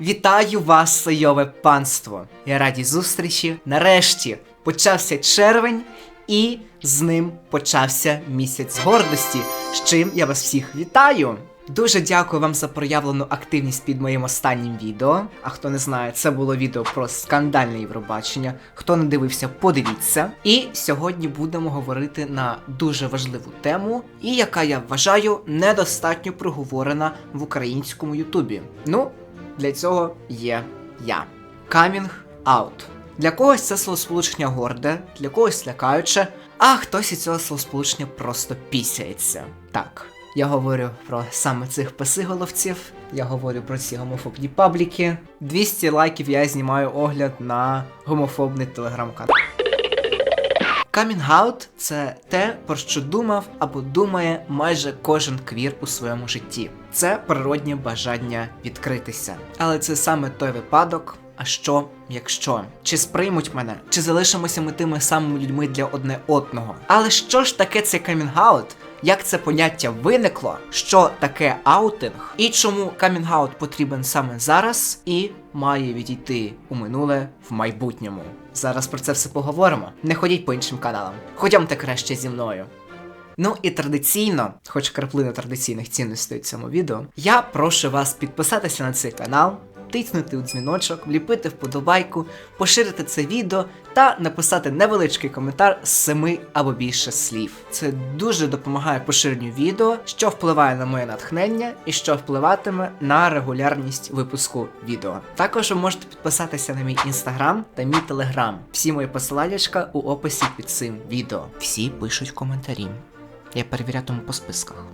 Вітаю вас, Сойове панство! Я раді зустрічі. Нарешті почався червень, і з ним почався місяць гордості, з чим я вас всіх вітаю. Дуже дякую вам за проявлену активність під моїм останнім відео. А хто не знає, це було відео про скандальне Євробачення. Хто не дивився, подивіться. І сьогодні будемо говорити на дуже важливу тему, і яка я вважаю недостатньо проговорена в українському Ютубі. Ну, для цього є я. Coming out. Для когось це словосполучення горде, для когось лякаюче, а хтось із цього словосполучення просто пісяється. Так, я говорю про саме цих песиголовців, я говорю про ці гомофобні пабліки. 200 лайків я знімаю огляд на гомофобний телеграм-канал. Out – це те, про що думав або думає майже кожен квір у своєму житті. Це природнє бажання відкритися. Але це саме той випадок. А що, якщо? Чи сприймуть мене? Чи залишимося ми тими самими людьми для одне одного? Але що ж таке цей камінг-аут? Як це поняття виникло? Що таке аутинг? І чому камінг-аут потрібен саме зараз і має відійти у минуле в майбутньому? Зараз про це все поговоримо. Не ходіть по іншим каналам. Ходьомте краще зі мною. Ну і традиційно, хоч краплина традиційних цінностей у цьому відео, я прошу вас підписатися на цей канал, тиснути у дзвіночок, вліпити вподобайку, поширити це відео та написати невеличкий коментар з семи або більше слів. Це дуже допомагає поширенню відео, що впливає на моє натхнення і що впливатиме на регулярність випуску відео. Також ви можете підписатися на мій інстаграм та мій телеграм. Всі мої посилання у описі під цим відео. Всі пишуть коментарі. Я перевірятиму по списках.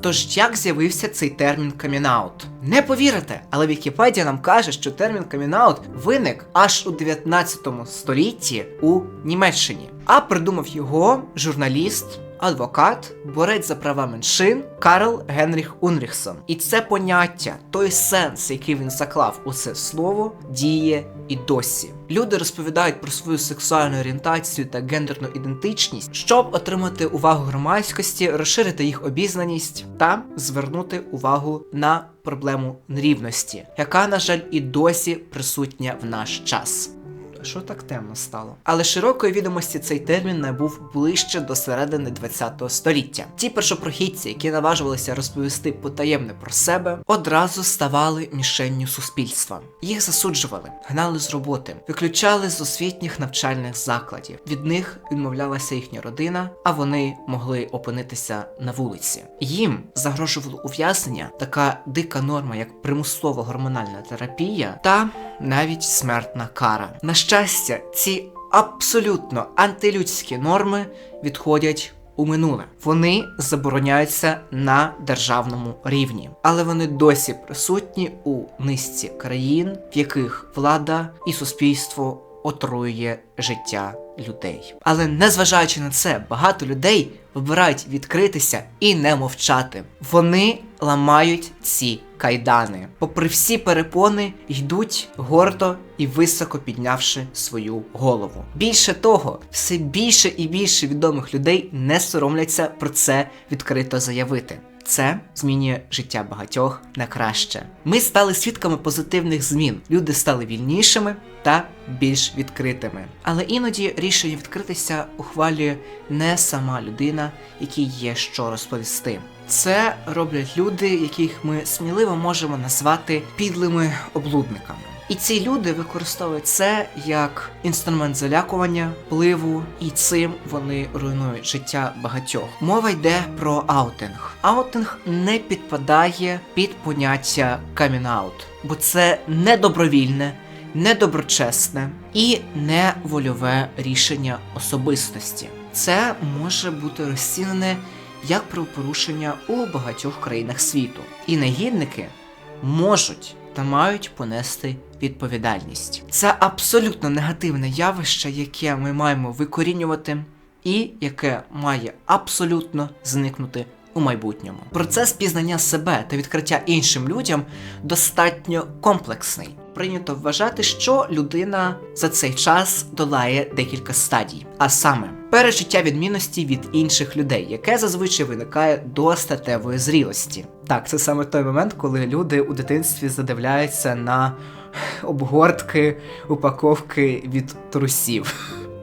Тож як з'явився цей термін камінаут? Не повірите, але Вікіпедія нам каже, що термін камінаут виник аж у 19 столітті у Німеччині. А придумав його журналіст, адвокат, борець за права меншин Карл Генріх Унріхсон. І це поняття, той сенс, який він заклав у це слово, діє і досі. Люди розповідають про свою сексуальну орієнтацію та гендерну ідентичність, щоб отримати увагу громадськості, розширити їх обізнаність та звернути увагу на проблему нерівності, яка, на жаль, і досі присутня в наш час. Що так темно стало? Але широкої відомості цей термін набув ближче до середини 20 століття. Ті першопрохідці, які наважувалися розповісти потаємне про себе, одразу ставали мішенню суспільства. Їх засуджували, гнали з роботи, виключали з освітніх навчальних закладів. Від них відмовлялася їхня родина, а вони могли опинитися на вулиці. Їм загрожувало ув'язнення, така дика норма, як примусова гормональна терапія, та навіть смертна кара. На щастя, ці абсолютно антилюдські норми відходять у минуле. Вони забороняються на державному рівні, але вони досі присутні у низці країн, в яких влада і суспільство отруює життя людей. Але незважаючи на це, багато людей вибирають відкритися і не мовчати. Вони ламають ці кайдани. Попри всі перепони, йдуть гордо і високо піднявши свою голову. Більше того, все більше і більше відомих людей не соромляться про це відкрито заявити. Це змінює життя багатьох на краще. Ми стали свідками позитивних змін. Люди стали вільнішими та більш відкритими. Але іноді рішення відкритися ухвалює не сама людина, якій є що розповісти. Це роблять люди, яких ми сміливо можемо назвати підлими облудниками. І ці люди використовують це як інструмент залякування, впливу, і цим вони руйнують життя багатьох. Мова йде про аутинг. Аутинг не підпадає під поняття камінаут, бо це не добровільне, недоброчесне і не вольове рішення особистості. Це може бути розцінене як правопорушення у багатьох країнах світу. І негідники можуть та мають понести відповідальність. Це абсолютно негативне явище, яке ми маємо викорінювати, і яке має абсолютно зникнути у майбутньому. Процес пізнання себе та відкриття іншим людям достатньо комплексний. Прийнято вважати, що людина за цей час долає декілька стадій, а саме пережиття відмінності від інших людей, яке зазвичай виникає до статевої зрілості. Так, це саме той момент, коли люди у дитинстві задивляються на обгортки, упаковки від трусів.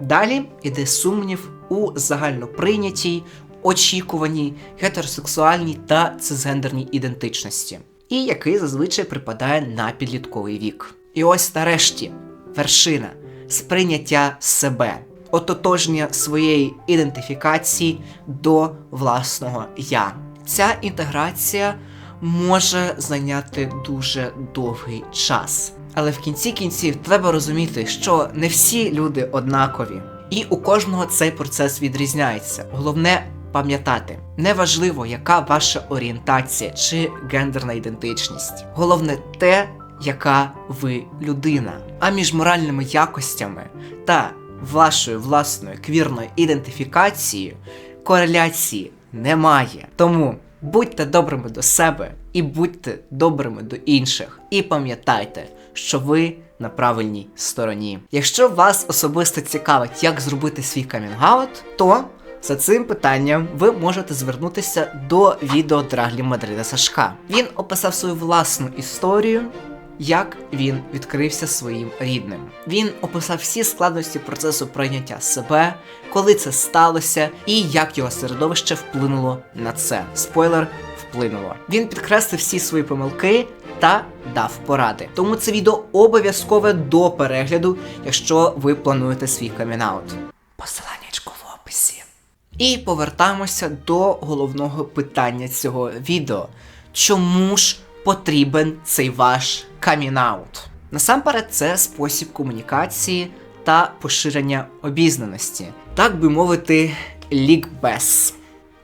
Далі іде сумнів у загальноприйнятій, очікуваній, гетеросексуальній та цисгендерній ідентичності, і який зазвичай припадає на підлітковий вік. І ось нарешті вершина сприйняття себе, ототожнення своєї ідентифікації до власного я. Ця інтеграція може зайняти дуже довгий час. Але в кінці кінців треба розуміти, що не всі люди однакові, і у кожного цей процес відрізняється. Головне пам'ятати, неважливо, яка ваша орієнтація чи гендерна ідентичність. Головне те, яка ви людина. А між моральними якостями та вашою власною квірною ідентифікацією кореляції немає. Тому будьте добрими до себе і будьте добрими до інших. І пам'ятайте, що ви на правильній стороні. Якщо вас особисто цікавить, як зробити свій камінгаут, то за цим питанням ви можете звернутися до відео Драглі Мадрида Сашка. Він описав свою власну історію. Як він відкрився своїм рідним. Він описав всі складності процесу прийняття себе, коли це сталося, і як його середовище вплинуло на це. Спойлер вплинуло. Він підкреслив всі свої помилки та дав поради. Тому це відео обов'язкове до перегляду, якщо ви плануєте свій камінаут. Посиланнячко в описі. І повертаємося до головного питання цього відео. Чому ж потрібен цей ваш камінаут? Насамперед, це спосіб комунікації та поширення обізнаності, так би мовити, лікбез.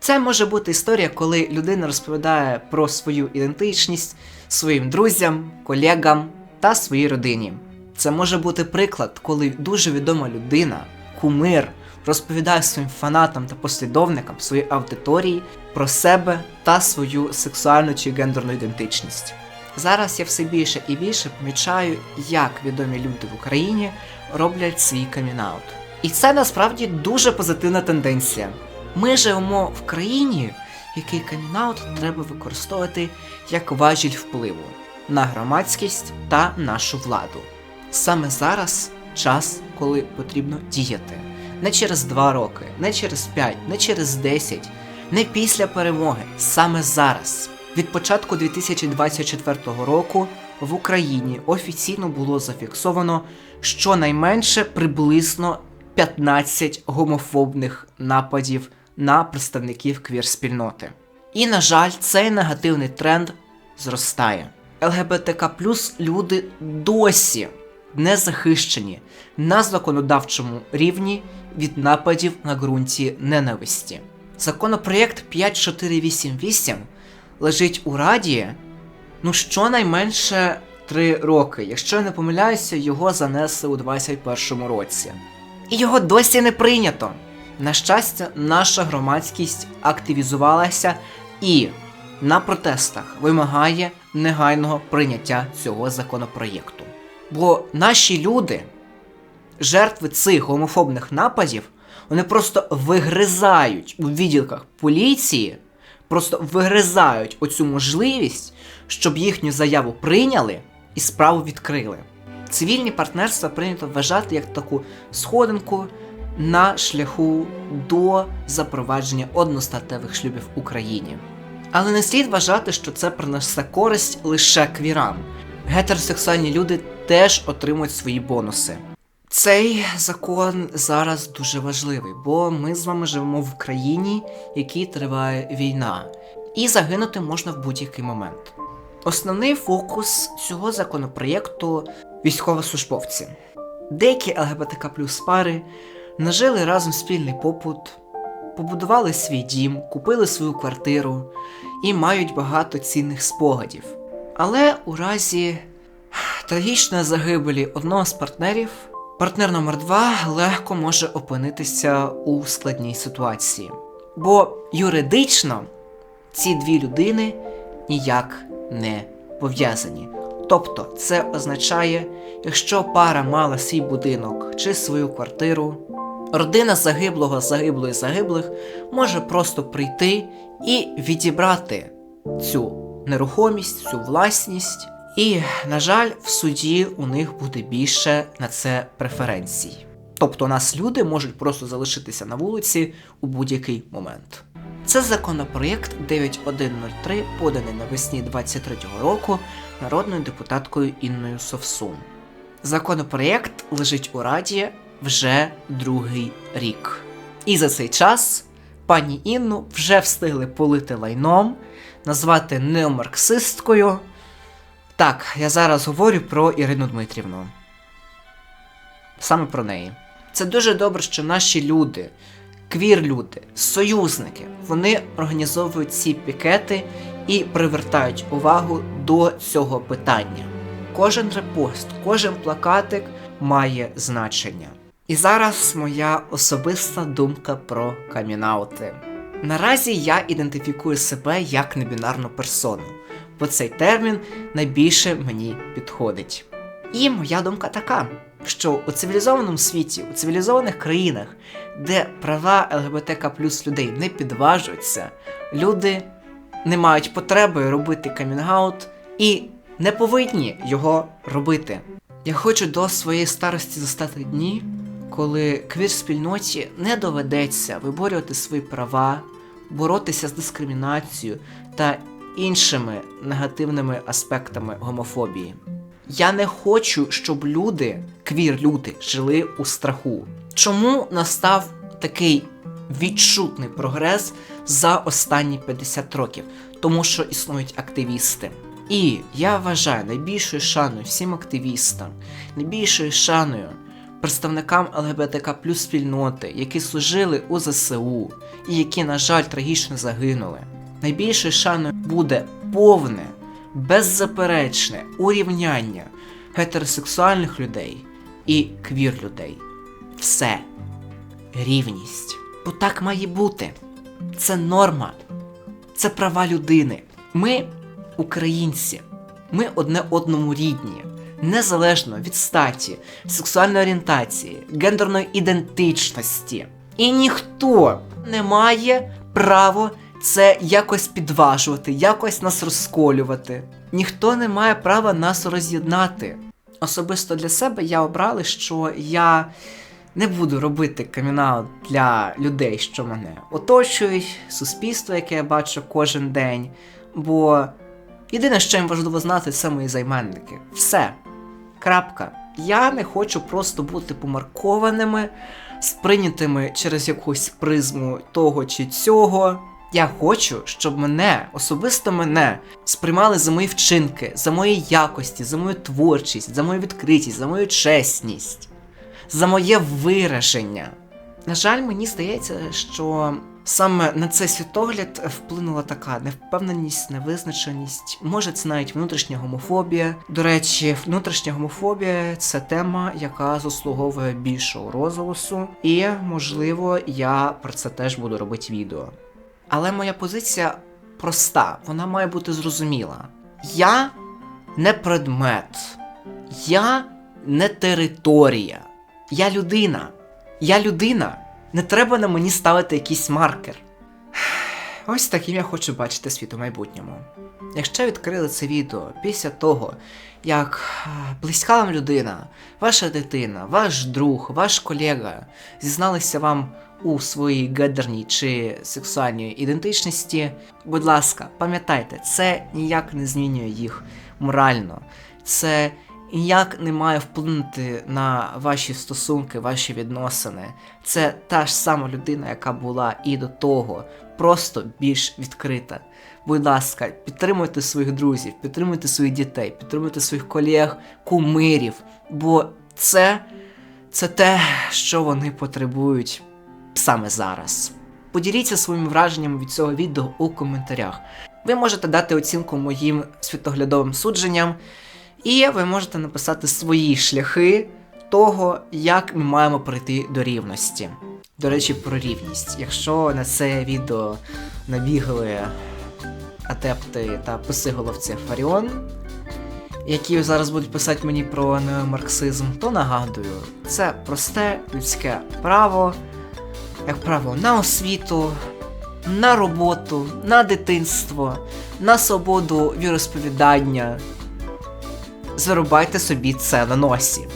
Це може бути історія, коли людина розповідає про свою ідентичність своїм друзям, колегам та своїй родині. Це може бути приклад, коли дуже відома людина, кумир, розповідає своїм фанатам та послідовникам своєї аудиторії про себе та свою сексуальну чи гендерну ідентичність. Зараз я все більше і більше помічаю, як відомі люди в Україні роблять свій камінаут. І це насправді дуже позитивна тенденція. Ми живемо в країні, в якій камінаут треба використовувати як важіль впливу на громадськість та нашу владу. Саме зараз час, коли потрібно діяти. Не через 2 роки, не через 5, не через 10, не після перемоги, саме зараз. Від початку 2024 року в Україні офіційно було зафіксовано щонайменше приблизно 15 гомофобних нападів на представників квір-спільноти. І, на жаль, цей негативний тренд зростає. ЛГБТК люди досі не захищені на законодавчому рівні від нападів на ґрунті ненависті. Законопроєкт 5488 лежить у Раді ну щонайменше 3 роки. Якщо я не помиляюся, його занесли у 2021 році. І його досі не прийнято. На щастя, наша громадськість активізувалася і на протестах вимагає негайного прийняття цього законопроєкту. Бо наші люди, жертви цих гомофобних нападів, вони просто вигризають у відділках поліції, просто вигризають оцю можливість, щоб їхню заяву прийняли і справу відкрили. Цивільні партнерства прийнято вважати як таку сходинку на шляху до запровадження одностатевих шлюбів в Україні. Але не слід вважати, що це принесе користь лише квірам. Гетеросексуальні люди теж отримують свої бонуси. Цей закон зараз дуже важливий, бо ми з вами живемо в країні, в якій триває війна, і загинути можна в будь-який момент. Основний фокус цього законопроєкту військовослужбовці. Деякі ЛГБТК плюс пари нажили разом спільний попут, побудували свій дім, купили свою квартиру і мають багато цінних спогадів. Але у разі трагічної загибелі одного з партнерів, партнер номер 2 легко може опинитися у складній ситуації. Бо юридично ці дві людини ніяк не пов'язані. Тобто це означає, якщо пара мала свій будинок чи свою квартиру, Родина загиблого, загиблої, загиблих може просто прийти і відібрати цю нерухомість, цю власність. І, на жаль, в суді у них буде більше на це преференцій. Тобто нас люди можуть просто залишитися на вулиці у будь-який момент. Це законопроєкт 9103, поданий навесні 23-го року народною депутаткою Інною Совсун. Законопроєкт лежить у Раді вже другий рік. І за цей час пані Інну вже встигли полити лайном, назвати неомарксисткою. Так, я зараз говорю про Ірину Дмитрівну. Саме про неї. Це дуже добре, що наші люди, квір-люди, союзники, вони організовують ці пікети і привертають увагу до цього питання. Кожен репост, кожен плакатик має значення. І зараз моя особиста думка про камінаути. Наразі я ідентифікую себе як небінарну персону, бо цей термін найбільше мені підходить. І моя думка така, що у цивілізованому світі, у цивілізованих країнах, де права ЛГБТК плюс людей не підважуються, люди не мають потреби робити камінгаут і не повинні його робити. Я хочу до своєї старості застати дні, коли квір-спільноті не доведеться виборювати свої права, боротися з дискримінацією та іншими негативними аспектами гомофобії. Я не хочу, щоб люди, квір-люди, жили у страху. Чому настав такий відчутний прогрес за останні 50 років? Тому що існують активісти. І я вважаю найбільшою шаною всім активістам, найбільшою шаною представникам ЛГБТК плюс спільноти, які служили у ЗСУ і які, на жаль, трагічно загинули. Найбільшою шаною буде повне, беззаперечне урівняння гетеросексуальних людей і квір людей. Все. Рівність. Бо так має бути. Це норма. Це права людини. Ми українці. Ми одне одному рідні, незалежно від статі, сексуальної орієнтації, гендерної ідентичності. І ніхто не має права це якось підважувати, якось нас розколювати. Ніхто не має права нас роз'єднати. Особисто для себе я обрали, що я не буду робити камінаут для людей, що мене оточують, суспільство, яке я бачу кожен день. Бо єдине, що їм важливо знати, це мої займенники. Все. Крапка. Я не хочу просто бути помаркованими, сприйнятими через якусь призму того чи цього. Я хочу, щоб мене, особисто мене, сприймали за мої вчинки, за мої якості, за мою творчість, за мою відкритість, за мою чесність, за моє вираження. На жаль, мені здається, що саме на цей світогляд вплинула така невпевненість, невизначеність, може це навіть внутрішня гомофобія. До речі, внутрішня гомофобія це тема, яка заслуговує більшого розголосу, і можливо я про це теж буду робити відео. Але моя позиція проста, вона має бути зрозуміла. Я не предмет, я не територія, я людина. Я людина. Не треба на мені ставити якийсь маркер. Ось таким я хочу бачити світ у майбутньому. Якщо відкрили це відео після того, як близька вам людина, ваша дитина, ваш друг, ваш колега зізналися вам у своїй гендерній чи сексуальній ідентичності, будь ласка, пам'ятайте, це ніяк не змінює їх морально. Це ніяк не має вплинути на ваші стосунки, ваші відносини. Це та ж сама людина, яка була і до того, просто більш відкрита. Будь ласка, підтримуйте своїх друзів, підтримуйте своїх дітей, підтримуйте своїх колег, кумирів, бо це, це те, що вони потребують саме зараз. Поділіться своїми враженнями від цього відео у коментарях. Ви можете дати оцінку моїм світоглядовим судженням, і ви можете написати свої шляхи того, як ми маємо прийти до рівності. До речі, про рівність. Якщо на це відео набігли адепти та псиголовці Фаріон, які зараз будуть писати мені про неомарксизм, то нагадую, це просте людське право, як право на освіту, на роботу, на дитинство, на свободу віросповідання. Зарубайте собі це на носі.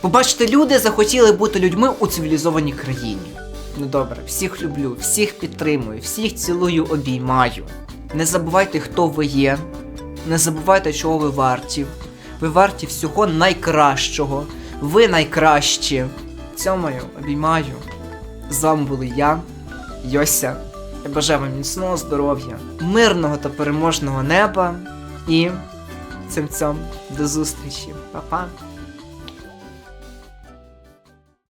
Побачите, люди захотіли бути людьми у цивілізованій країні. Ну добре, всіх люблю, всіх підтримую, всіх цілую, обіймаю. Не забувайте, хто ви є. Не забувайте, чого ви варті. Ви варті всього найкращого. Ви найкращі. Цьомаю, обіймаю. З вами були я, Йося. Я бажаю вам міцного здоров'я, мирного та переможного неба і цим цьом до зустрічі. Па-па.